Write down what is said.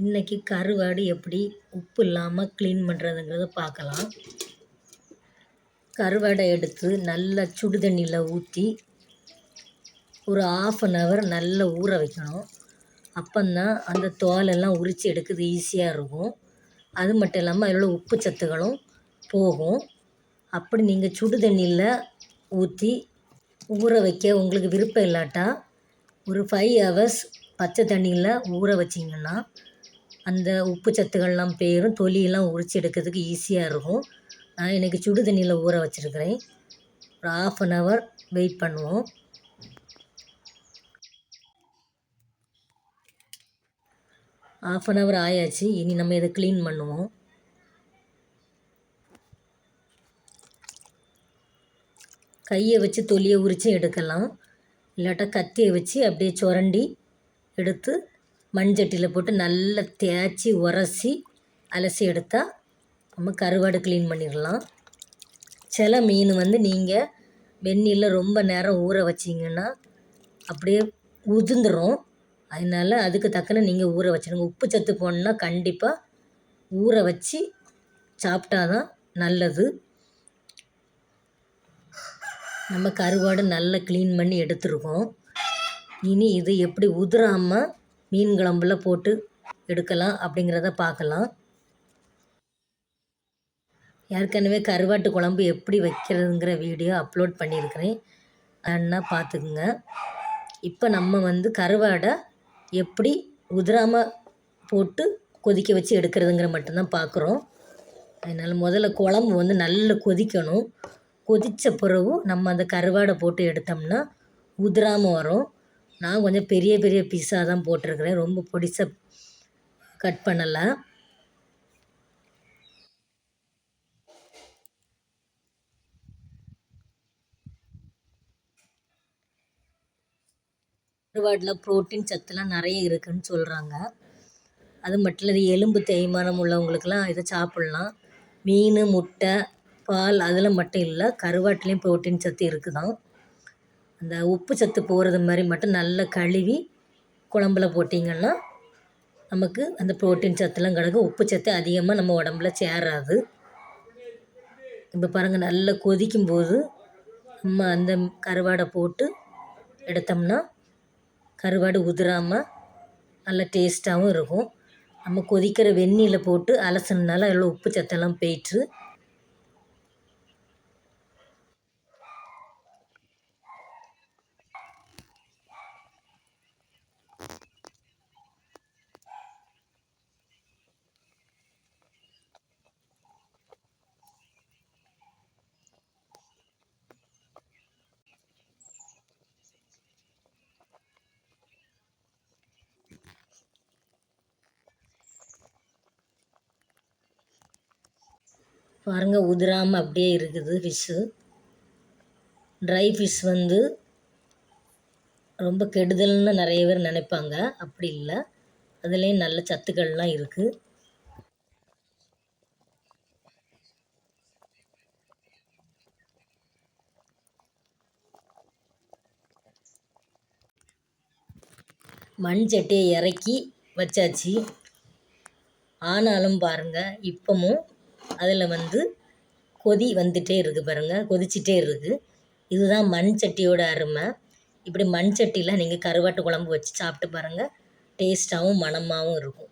இன்றைக்கி கருவாடு எப்படி உப்பு இல்லாமல் க்ளீன் பண்ணுறதுங்கிறத பார்க்கலாம். கருவாடை எடுத்து நல்லா சுடு தண்ணியில் ஊற்றி ஒரு ஆஃப் அன் ஹவர் நல்லா ஊற வைக்கணும். அப்போந்தான் அந்த தோலெல்லாம் உரித்து எடுக்கிறது ஈஸியாக இருக்கும். அது மட்டும் இல்லாமல் அதில் உள்ள உப்பு சத்துகளும் போகும். அப்படி நீங்கள் சுடு தண்ணியில் ஊற்றி ஊற வைக்க உங்களுக்கு விருப்பம் இல்லாட்டா ஒரு ஃபைவ் ஹவர்ஸ் பச்சை தண்ணியில் ஊற வச்சிங்கன்னா அந்த உப்பு சத்துக்கள்லாம் போயிடும் தொலியெல்லாம் உரித்து எடுக்கிறதுக்கு ஈஸியாக இருக்கும். நான் இன்றைக்கி சுடு தண்ணியில் ஊற வச்சுருக்கிறேன். ஒரு ஆஃப் அன் ஹவர் வெயிட் பண்ணுவோம். ஆஃப் அன் ஹவர் ஆயாச்சு. இனி நம்ம இதை க்ளீன் பண்ணுவோம். கையை வச்சு தொலியை உரித்து எடுக்கலாம். இல்லாட்டா கத்தியை வச்சு அப்படியே சுரண்டி எடுத்து மண்சட்டியில் போட்டு நல்லா தேய்ச்சி உரசி அலசி எடுத்தால் நம்ம கருவாடு க்ளீன் பண்ணிடலாம். சில மீன் வந்து நீங்கள் வெந்நீரில் ரொம்ப நேரம் ஊற வச்சிங்கன்னா அப்படியே உதிர்ந்துடும் அதனால் அதுக்கு தக்கன நீங்கள் ஊற வச்சிடுங்க உப்பு சத்து போடணுன்னா கண்டிப்பாக ஊற வச்சு சாப்பிட்டா தான் நல்லது. நம்ம கருவாடு நல்லா க்ளீன் பண்ணி எடுத்துருக்கோம். இனி இது எப்படி உதிராமல் மீன் குழம்புல போட்டு எடுக்கலாம் அப்படிங்கிறத பார்க்கலாம். ஏற்கனவே கருவாட்டு குழம்பு எப்படி வைக்கிறதுங்கிற வீடியோ அப்லோட் பண்ணியிருக்கிறேன். அண்ணா பார்த்துக்குங்க. இப்போ நம்ம வந்து கருவாடை எப்படி உதிராமல் போட்டு கொதிக்க வச்சு எடுக்கிறதுங்கிற மட்டும்தான் பார்க்குறோம். அதனால் முதல்ல குழம்பு வந்து நல்லா கொதிக்கணும். கொதித்த பிறகு நம்ம அந்த கருவாடை போட்டு எடுத்தோம்னா உதிராமல் வரும். நான் கொஞ்சம் பெரிய பெரிய பீஸாக தான் போட்டிருக்கிறேன். ரொம்ப பிடிச்ச கட் பண்ணலை. கருவாடில் ப்ரோட்டீன் சத்துலாம் நிறைய இருக்குதுன்னு சொல்கிறாங்க அது மட்டும் இல்லை எலும்பு தேய்மானம் உள்ளவங்களுக்கெல்லாம் இதை சாப்பிட்லாம். மீன் முட்டை பால் அதில் மட்டும் இல்லை கருவாட்டிலையும் ப்ரோட்டீன் சத்து இருக்குதாம் அந்த உப்பு சத்து போகிறது மாதிரி மட்டும் நல்லா கழுவி குழம்புல போட்டிங்கன்னா நமக்கு அந்த ப்ரோட்டீன் சத்துலாம் கிடக்கும். உப்பு சத்து அதிகமாக நம்ம உடம்புல சேராது. இப்போ பாருங்கள் நல்லா கொதிக்கும்போது நம்ம அந்த கருவாடை போட்டு எடுத்தோம்னா கருவாடு உதிராமல் நல்லா டேஸ்ட்டாகவும் இருக்கும். நம்ம கொதிக்கிற வெந்நீரில் போட்டு அலசினால அதில் உப்பு சத்தெல்லாம் போயிட்டு பாருங்கள் உதிராமல் அப்படியே இருக்குது ஃபிஷ்ஷு ட்ரை ஃபிஷ் வந்து ரொம்ப கெடுதல்னு நிறைய பேர் நினைப்பாங்க. அப்படி இல்லை. அதுலேயும் நல்ல சத்துக்கள்லாம் இருக்குது மண் சட்டியை இறக்கி வச்சாச்சு. ஆனாலும் பாருங்கள் இப்போவும் அதில் வந்து கொதி வந்துகிட்டே இருக்குது பாருங்கள் கொதிச்சிட்டே இருக்குது இதுதான் மண் சட்டியோட அருமை. இப்படி மண் சட்டியில் நீங்கள் கருவாட்டு குழம்பு வச்சு சாப்பிட்டு பாருங்கள் டேஸ்ட்டாகவும் மணமாகவும் இருக்கும்.